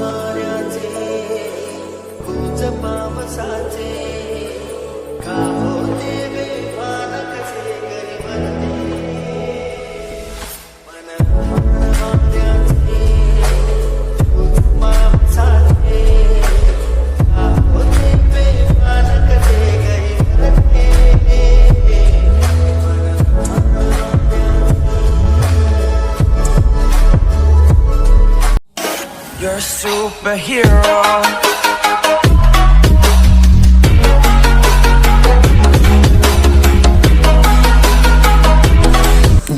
वाऱ्याचे कुच पावसाचे hero.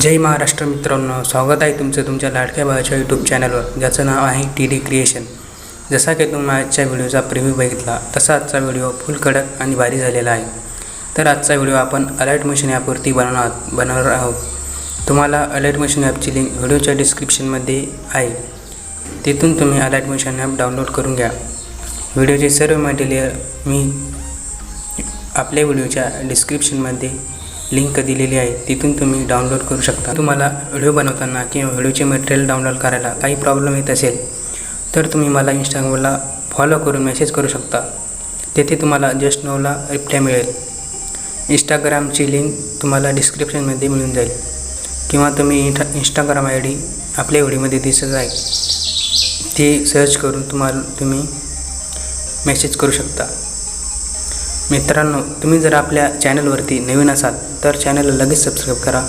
जय महाराष्ट्र मित्रांनो स्वागत आहे तुमचं तुमच्या लाडक्या भावाच्या यूट्यूब चॅनलवर ज्याचं नाव आहे टी डी क्रिएशन जसा की तुम्ही आजच्या व्हिडिओचा प्रिव्ह्यू बघितला तसा आजचा व्हिडिओ फुल कडक आणि भारी झालेला आहे. तर आजचा व्हिडिओ आपण अलर्ट मशीन ॲपवरती बनवणार बनवणार आहोत. तुम्हाला अलर्ट मशीन ॲपची लिंक व्हिडिओच्या डिस्क्रिप्शनमध्ये आहे. तिथून तुम्ही अलर्ट ॲडमिशन ॲप डाउनलोड करून घ्या. व्हिडिओचे सर्व मटेरियल मी आपल्या व्हिडिओच्या डिस्क्रिप्शनमध्ये लिंक दिलेली आहे. तिथून तुम्ही डाउनलोड करू शकता. तुम्हाला व्हिडिओ बनवताना किंवा व्हिडिओचे मटेरियल डाउनलोड करायला काही प्रॉब्लेम येत असेल तर तुम्ही मला इंस्टाग्रामला फॉलो करून मेसेज करू शकता. तेथे तुम्हाला जस्ट नोला रिप्लाय मिळेल. इंस्टाग्रामची लिंक तुम्हाला डिस्क्रिप्शनमध्ये मिळून जाईल. किंवा तुम्ही इंटा इंस्टाग्राम आय डी आपल्या व्हिडिओमध्ये दिसत आहे. ते सर्च करून तुम्हाला तुम्ही मेसेज करू शकता. मित्रांनो तुम्ही जर आपल्या चॅनलवरती नवीन असाल तर चॅनलला लगेच सबस्क्राईब करा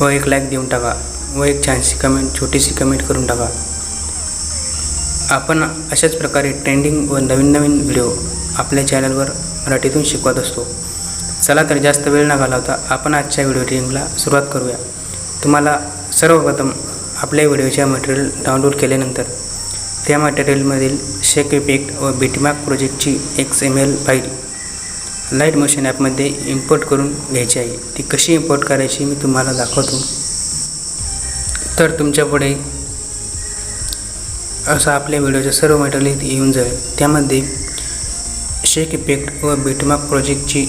व एक लाईक देऊन टाका व एक छानशी कमेंट छोटीशी कमेंट करून टाका. आपण अशाच प्रकारे ट्रेंडिंग व नवीन नवीन व्हिडिओ आपल्या चॅनलवर मराठीतून शिकवत असतो. चला तर जास्त वेळ न घालवता आपण आजच्या व्हिडिओ ट्रेनिंगला सुरुवात करूया. तुम्हाला सर्वप्रथम आपल्या व्हिडिओच्या मटेरियल डाउनलोड केल्यानंतर त्या मटेरियलमधील शेक इफेक्ट व बीटमॅक प्रोजेक्टची X M L file light motion ॲपमध्ये इम्पोर्ट करून घ्यायची आहे. ती कशी इम्पोर्ट करायची मी तुम्हाला दाखवतो. तर तुमच्यापुढे असं आपल्या व्हिडिओच्या सर्व मटेरियल येऊन जाईल. त्यामध्ये शेक इफेक्ट व बीटमार्क प्रोजेक्टची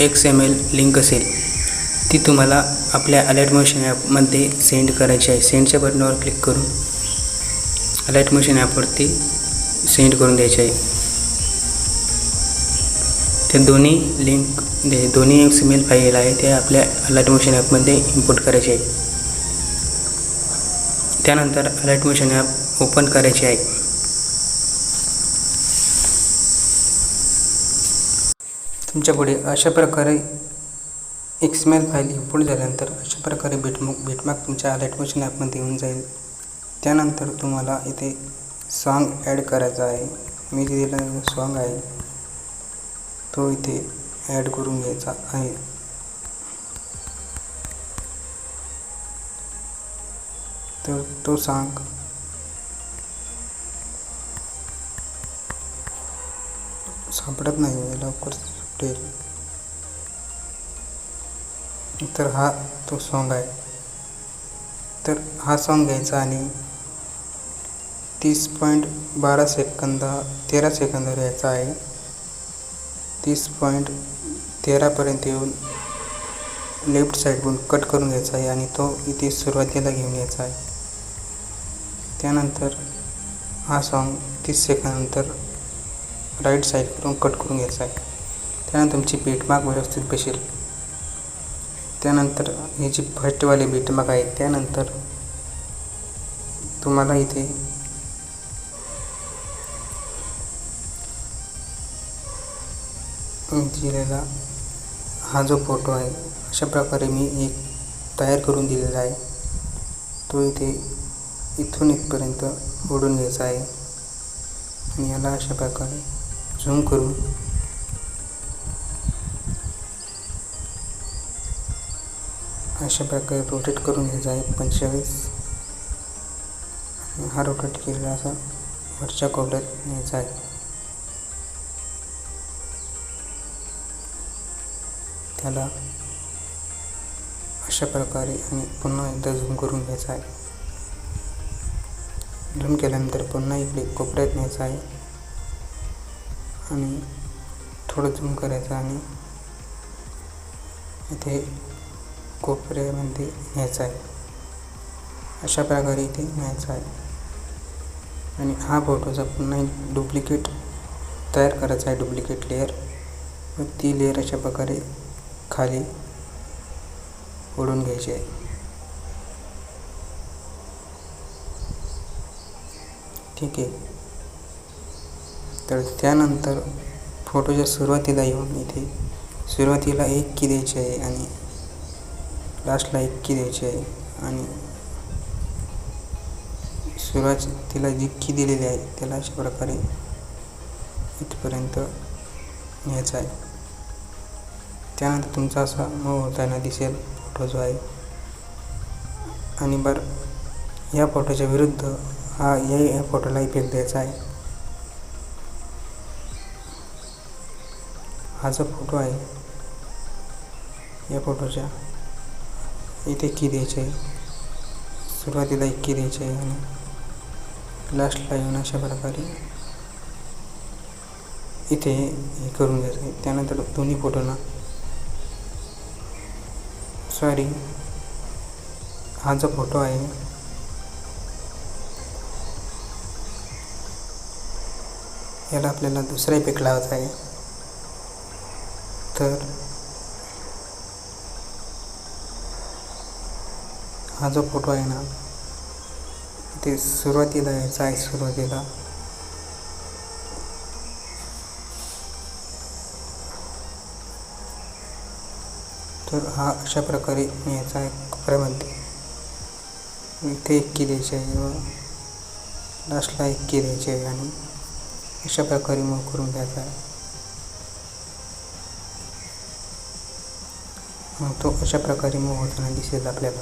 एक्स एम एल लिंक असेल. ती तुम्हाला आपल्या अलर्ट मोशन ॲपमध्ये सेंड करायची आहे. सेंडच्या बटनावर क्लिक करून अलाईट मशीन ॲपवरती सेंड करून द्यायची आहे. ते दोन्ही लिंक दे दोन्ही एक एम फाईल आहे ते आपल्या अलाईट मोशन ॲपमध्ये इम्पोर्ट करायचे आहे. त्यानंतर अलाईट मशीन ॲप ओपन करायचे आहे. तुमच्यापुढे अशा प्रकारे एक्समेल फाईल इम्पोर्ट झाल्यानंतर अशा प्रकारे बीटमॅक बीटमॅक तुमच्या अलाईट मोशन ॲपमध्ये येऊन जाईल. त्यानंतर तुम्हाला इथे सॉन्ग ॲड करायचा आहे. मी दिलेला सॉन्ग आहे. तो इथे ॲड करून घ्यायचा आहे. तर तो सांग सापडत नाही आहे लवकर सुटेल. तर हा तो सॉन्ग आहे. तर हा सॉन्ग घ्यायचा आणि तीस पॉईंट बारा सेकंद तेरा सेकंदावर यायचा आहे. तीस पॉईंट तेरापर्यंत येऊन लेफ्ट साईडवरून कट करून घ्यायचा आहे आणि तो इथे सुरुवातीला घेऊन यायचा आहे. त्यानंतर हा सॉन्ग तीस सेकंदनंतर राईट साईडकडून कट करून घ्यायचा आहे. त्यानंतर तुमची बीटमार्क व्यवस्थित बसेल. त्यानंतर ही जी फर्स्टवाली बीटमार्क आहे त्यानंतर तुम्हाला इथे दिलेला हा जो फोटो आहे अशा प्रकारे मी एक तयार करून दिलेला आहे. तो इथे इथून इथपर्यंत ओढून घ्यायचा आहे. आणि याला अशा प्रकारे झूम करून अशा प्रकारे रोटेट करून घ्यायचा आहे पंचेचाळीस हा रोटेट केलेला असा वरच्या कोपऱ्यात न्यायचा आहे. त्याला अशा प्रकारे आणि पुन्हा एकदा झूम करून घ्यायचा आहे. झूम केल्यानंतर पुन्हा इकडे कोपऱ्यात न्यायचा आहे. आणि थोडं झूम करायचं आणि इथे कोपऱ्यामध्ये न्यायचं आहे. अशा प्रकारे इथे न्यायचं आहे. आणि हा फोटोचा पुन्हा एक डुप्लिकेट तयार करायचा आहे डुप्लिकेट लेअर व ती लेअर अशा प्रकारे खाली ओढून घ्यायची. आहे ठीक आहे. तर त्यानंतर फोटोच्या सुरुवातीला येऊन इथे सुरुवातीला एक की द्यायची आहे आणि लास्टला एक की द्यायची आहे आणि सुरुवातीला जी की दिलेली आहे त्याला अशा प्रकारे इथपर्यंत न्यायचं आहे. त्यानंतर तुमचा असा मऊ होताना दिसेल फोटो जो आहे. आणि बरं या फोटोच्या विरुद्ध हा या या फोटोला इफेक्ट द्यायचा आहे. हा जो फोटो आहे या फोटोच्या इथे की द्यायची आहे. सुरुवातीला एक की द्यायची आहे आणि लास्टला येऊन अशा प्रकारे इथे हे करून घ्यायचं आहे. त्यानंतर दोन्ही फोटोना सॉरी. हा जो फोटो आहे. याला आपल्याला दुसरा इफेक्ट लावायचा आहे. तर हा जो फोटो आहे ना ते सुरुवातीला यायचा आहे सुरुवातीला. तर हा अशा प्रकारे यायचा एक बनते इथे एक की द्यायची आहे व लास्टला एक की द्यायची आहे आणि अशा प्रकारे मग करून घ्यायचा आहे. मग तो अशा प्रकारे मूव होताना दिसेल आपल्याला.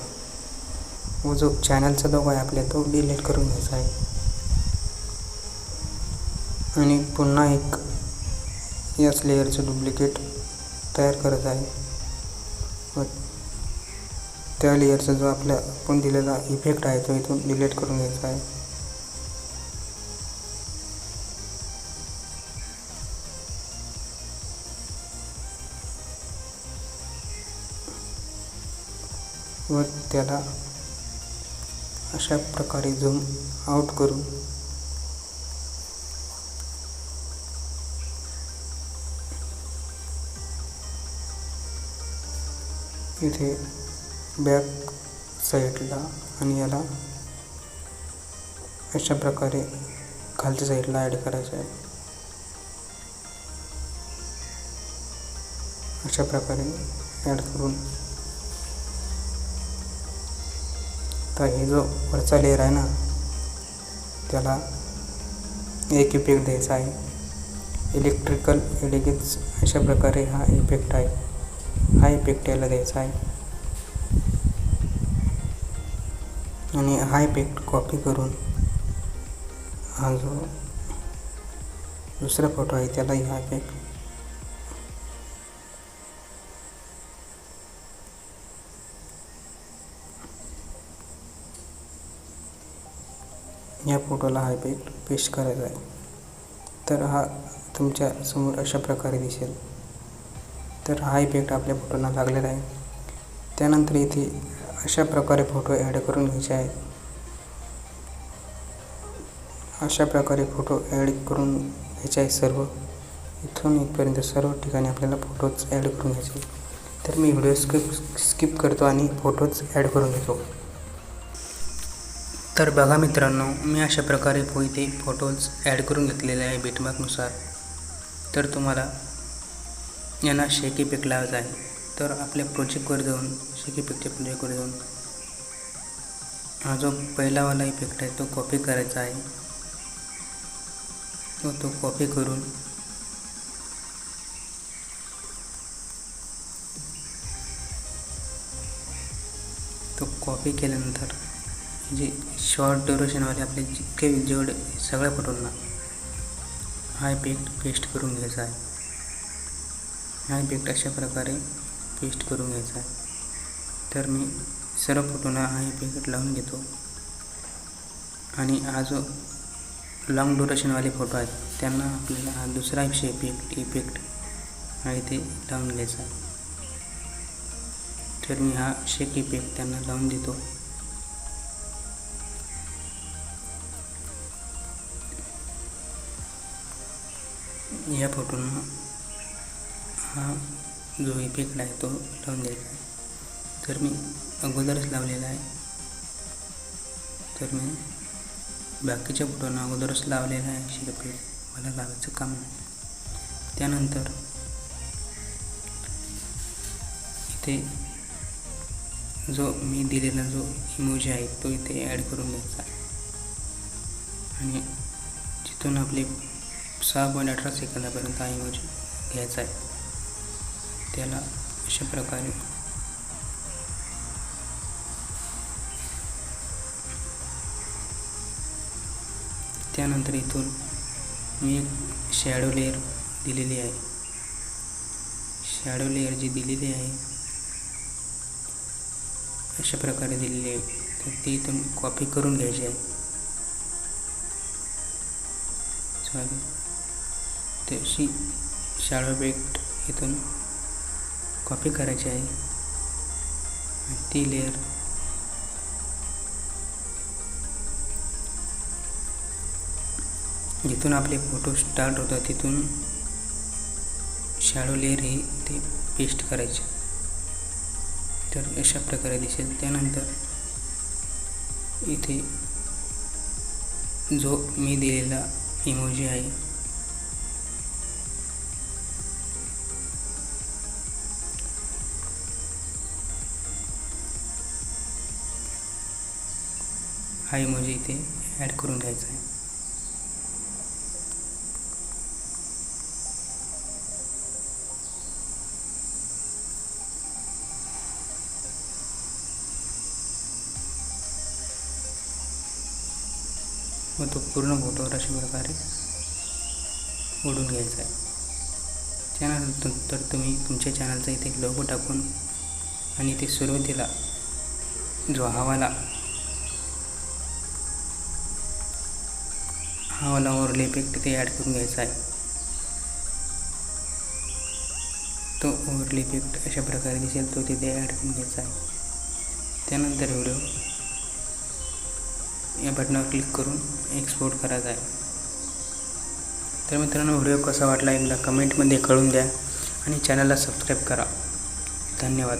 व जो चॅनलचा लोगो आहे आपल्या तो डिलीट करून घ्यायचा आहे. आणि पुन्हा एक याच लेअरचं डुप्लिकेट तयार करत आहे. व त्या लेअरचा जो आपल्या आपण दिलेला इफेक्ट आहे तो इथून डिलीट करून घ्यायचा आहे. व त्याला अशा प्रकारे झूम आउट करून इथे बॅक साईडला आणि याला अशा प्रकारे खालच्या साईडला ॲड करायचं आहे. अशा प्रकारे ॲड करून तर हे जो वरचा लेअर आहे ना त्याला एक इफेक्ट द्यायचा आहे. इलेक्ट्रिकल एलिगेन्स अशा प्रकारे हा इफेक्ट आहे. हा इफेक्ट याला द्यायचा आहे. आणि हा इफेक्ट कॉपी करून हा जो दुसरा फोटो आहे त्यालाही हा इफेक्ट या फोटोला हा इफेक्ट पेस्ट करायचा आहे. तर हा तुमच्यासमोर अशा प्रकारे दिसेल. तर हा इफेक्ट आपल्या फोटोला लागलेला आहे. त्यानंतर इथे अशा प्रकारे फोटो ॲड करून घ्यायचे आहेत. अशा प्रकारे फोटो ॲड करून घ्यायचे आहेत सर्व. इथून इथपर्यंत सर्व ठिकाणी आपल्याला फोटोज ॲड करून घ्यायचे तर मी व्हिडिओ स्किप स्किप करतो आणि फोटोज ॲड करून घेतो. तर बघा मित्रांनो मी अशा प्रकारे इथे फोटोज ॲड करून घेतलेले आहे बिटमार्कनुसार तर तुम्हाला यांना शेकी इफेक्ट लावायचा आहे तर आपल्या प्रोजेक्टवर जाऊन शेकी इफेक्टच्या प्रोजेक्टवर जाऊन हा जो पहिलावाला इफेक्ट आहे तो कॉपी करायचा आहे. तो तो कॉपी करून तो कॉपी केल्यानंतर जे शॉर्ट ड्युरेशनवाले आपले जितके जेवढे सगळ्या फोटोंना हा इफेक्ट पेस्ट करून घ्यायचा आहे. हा इफेक्ट अशा प्रकारे पेस्ट करून घ्यायचा तर मी सर्व फोटोना हा इफेक्ट लावून घेतो. आणि हा जो लाँग ड्युरेशनवाले फोटो आहेत त्यांना आपल्याला हा दुसरा इफेक्ट इफेक्ट हा इथे लावून घ्यायचा तर मी हा शेक इफेक्ट त्यांना लावून देतो. या फोटोंना हा जो इफेक्ट आहे तो लावून द्यायचा आहे. तर मी अगोदरच लावलेला आहे तर मी बाकीच्या फोटोंना अगोदरच लावलेला आहे शिरपेट मला लावायचं काम नाही. त्यानंतर इथे जो मी दिलेला जो इमोजी आहे तो इथे ॲड करून घ्यायचा आणि जिथून आपले सहा पॉईंट अठरा सेकंदापर्यंत हा इमोजी घ्यायचा आहे. त्याला अशा प्रकारे त्यानंतर इथून मी एक शॅडो लेअर दिलेली आहे. शॅडो लेअर जी दिलेली आहे अशा प्रकारे दिलेली आहे. तर ती इथून कॉपी करून घ्यायची आहे. सॉरी तशी शॅडो इफेक्ट इथून कॉपी करायची आहे. ती लेअर जिथून आपले फोटो स्टार्ट होतात तिथून शॅडो लेअर ही ते पेस्ट करायचे. तर अशा प्रकारे दिसेल. त्यानंतर इथे जो मी दिलेला इमोजी आहे हा इमोजी इथे ॲड करून घ्यायचा आहे. व तो पूर्ण फोटोवर अशा प्रकारे ओढून घ्यायचा आहे. चॅनल तर तुम्ही तुमच्या चॅनलचा इथे लोगो टाकून आणि इथे सुरुवातीला जो हवाला हवाला ओव्हरले इफेक्ट तिथे ॲड करून घ्यायचा आहे. तो ओव्हरले इफेक्ट अशा प्रकारे दिसेल तो तिथे ॲड करून घ्यायचा आहे. त्यानंतर व्हिडिओ या बटनावर क्लिक करून एक्सपोर्ट करायचा आहे. तर मित्रांनो व्हिडिओ कसा वाटला एकदा कमेंटमध्ये कळून द्या आणि चॅनलला सबस्क्राईब करा. धन्यवाद.